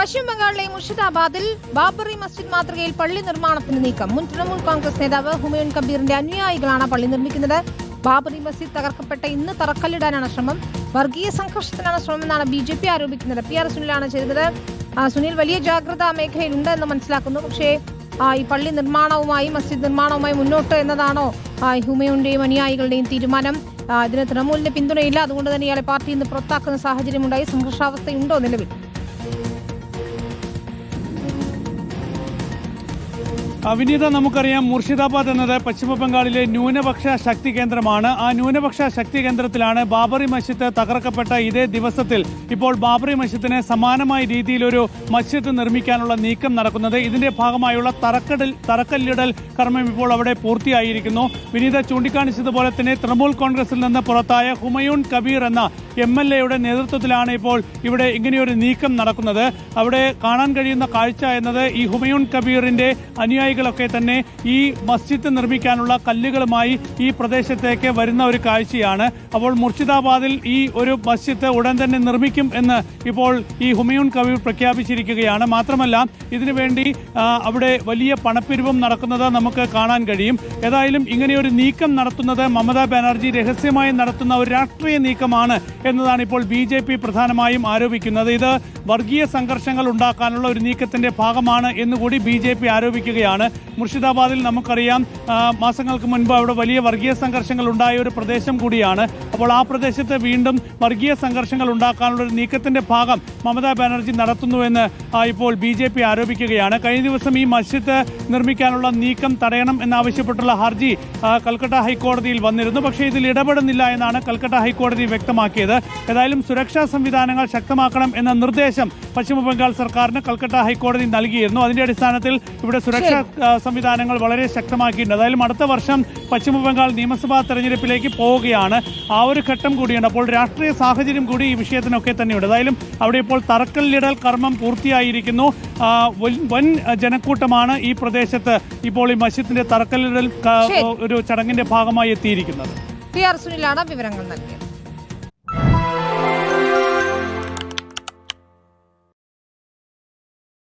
പശ്ചിമ ബംഗാളിലെ മുർഷിദാബാദിൽ ബാബറി മസ്ജിദ് മാതൃകയിൽ പള്ളി നിർമ്മാണത്തിന് നീക്കം. മുൻ തൃണമൂൽ കോൺഗ്രസ് നേതാവ് ഹുമയൂൺ കബീറിന്റെ അനുയായികളാണ് പള്ളി നിർമ്മിക്കുന്നത്. ബാബറി മസ്ജിദ് തകർക്കപ്പെട്ട ഇന്ന് തറക്കല്ലിടാനാണ് ശ്രമം. വർഗീയ സംഘർഷത്തിനാണ് ശ്രമമെന്നാണ് ബി ജെ പി ആരോപിക്കുന്നത്. പി ആർ സുനിലാണ് ചെയ്തത്. സുനിൽ വലിയ ജാഗ്രത മേഖലയിലുണ്ട് എന്ന് മനസ്സിലാക്കുന്നു. പക്ഷേ ഈ പള്ളി നിർമ്മാണവുമായി മസ്ജിദ് നിർമ്മാണവുമായി മുന്നോട്ട് എന്നതാണോ ഹുമയുടെയും അനുയായികളുടെയും തീരുമാനം? ഇതിന് തൃണമൂലിന്റെ പിന്തുണയില്ല. അതുകൊണ്ട് തന്നെ ഇയാളെ പാർട്ടിയിൽ നിന്ന് പുറത്താക്കുന്ന സാഹചര്യമുണ്ടായി. സംഘർഷാവസ്ഥയുണ്ടോ നിലവിൽ? അവിനീത നമുക്കറിയാം മുർഷിദാബാദ് എന്നത് പശ്ചിമ ബംഗാളിലെ ന്യൂനപക്ഷ ശക്തി കേന്ദ്രമാണ്. ആ ന്യൂനപക്ഷ ശക്തി കേന്ദ്രത്തിലാണ് ബാബറി മസ്ജിദ് തകർക്കപ്പെട്ട ഇതേ ദിവസത്തിൽ ഇപ്പോൾ ബാബറി മസ്ജിദിന് സമാനമായ രീതിയിൽ ഒരു മസ്ജിദ് നിർമ്മിക്കാനുള്ള നീക്കം നടക്കുന്നത്. ഇതിന്റെ ഭാഗമായുള്ള തറക്കടൽ തറക്കല്ലിടൽ കർമ്മം ഇപ്പോൾ അവിടെ പൂർത്തിയായിരിക്കുന്നു. വിനീത ചൂണ്ടിക്കാണിച്ചതുപോലെ തന്നെ തൃണമൂൽ കോൺഗ്രസിൽ നിന്ന് പുറത്തായ ഹുമയൂൺ കബീർ എന്ന എം എൽ എയുടെ നേതൃത്വത്തിലാണ് ഇപ്പോൾ ഇവിടെ ഇങ്ങനെയൊരു നീക്കം നടക്കുന്നത്. അവിടെ കാണാൻ കഴിയുന്ന കാഴ്ച എന്നത് ഈ ഹുമയൂൺ കബീറിന്റെ അനുയായികളൊക്കെ തന്നെ ഈ മസ്ജിദ് നിർമ്മിക്കാനുള്ള കല്ലുകളുമായി ഈ പ്രദേശത്തേക്ക് വരുന്ന ഒരു കാഴ്ചയാണ്. അപ്പോൾ മുർഷിദാബാദിൽ ഈ ഒരു മസ്ജിദ് ഉടൻ തന്നെ നിർമ്മിക്കും എന്ന് ഇപ്പോൾ ഈ ഹുമയൂൺ കവി പ്രഖ്യാപിച്ചിരിക്കുകയാണ്. മാത്രമല്ല ഇതിനുവേണ്ടി അവിടെ വലിയ പണപ്പിരിവും നടക്കുന്നത് നമുക്ക് കാണാൻ കഴിയും. ഏതായാലും ഇങ്ങനെയൊരു നീക്കം നടത്തുന്നത് മമതാ ബാനർജി രഹസ്യമായി നടത്തുന്ന ഒരു രാഷ്ട്രീയ നീക്കമാണ് എന്നതാണ് ഇപ്പോൾ ബി ജെ പി പ്രധാനമായും ആരോപിക്കുന്നത്. ഇത് വർഗീയ സംഘർഷങ്ങൾ ഉണ്ടാക്കാനുള്ള ഒരു നീക്കത്തിന്റെ ഭാഗമാണ് എന്നുകൂടി ബി ജെ പി ആരോപിക്കുകയാണ്. മുർഷിദാബാദിൽ നമുക്കറിയാം മാസങ്ങൾക്ക് മുൻപ് അവിടെ വലിയ വർഗീയ സംഘർഷങ്ങൾ ഉണ്ടായ ഒരു പ്രദേശം കൂടിയാണ്. അപ്പോൾ ആ പ്രദേശത്ത് വീണ്ടും വർഗീയ സംഘർഷങ്ങൾ ഉണ്ടാക്കാനുള്ള ഒരു നീക്കത്തിന്റെ ഭാഗം മമതാ ബാനർജി നടത്തുന്നുവെന്ന് ഇപ്പോൾ ബി ജെ പി ആരോപിക്കുകയാണ്. കഴിഞ്ഞ ദിവസം ഈ മസ്ജിദ് നിർമ്മിക്കാനുള്ള നീക്കം തടയണം എന്നാവശ്യപ്പെട്ടുള്ള ഹർജി കൽക്കട്ട ഹൈക്കോടതിയിൽ വന്നിരുന്നു. പക്ഷേ ഇതിൽ ഇടപെടുന്നില്ല എന്നാണ് കൽക്കട്ട ഹൈക്കോടതി വ്യക്തമാക്കിയത്. ഏതായാലും സുരക്ഷാ സംവിധാനങ്ങൾ ശക്തമാക്കണം എന്ന നിർദ്ദേശം പശ്ചിമബംഗാൾ സർക്കാരിന് കൽക്കട്ട ഹൈക്കോടതി നൽകിയിരുന്നു. അതിന്റെ അടിസ്ഥാനത്തിൽ ഇവിടെ സുരക്ഷാ സംവിധാനങ്ങൾ വളരെ ശക്തമാക്കിയിട്ടുണ്ട്. അതായാലും അടുത്ത വർഷം പശ്ചിമ ബംഗാൾ നിയമസഭാ തെരഞ്ഞെടുപ്പിലേക്ക് പോവുകയാണ്. ആ ഒരു ഘട്ടം കൂടിയുണ്ട്. അപ്പോൾ രാഷ്ട്രീയ സാഹചര്യം കൂടി ഈ വിഷയത്തിനൊക്കെ തന്നെയുണ്ട്. അതായാലും അവിടെ ഇപ്പോൾ തറക്കല്ലിടൽ കർമ്മം പൂർത്തിയായിരിക്കുന്നു. വൻ- വൻ ജനക്കൂട്ടമാണ് ഈ പ്രദേശത്ത് ഇപ്പോൾ ഈ മസ്ജിദിന്റെ തറക്കല്ലിടൽ ഒരു ചടങ്ങിന്റെ ഭാഗമായി എത്തിയിരിക്കുന്നത്. പി ആർ സുനിലാണ് വിവരങ്ങൾ നൽകിയത്.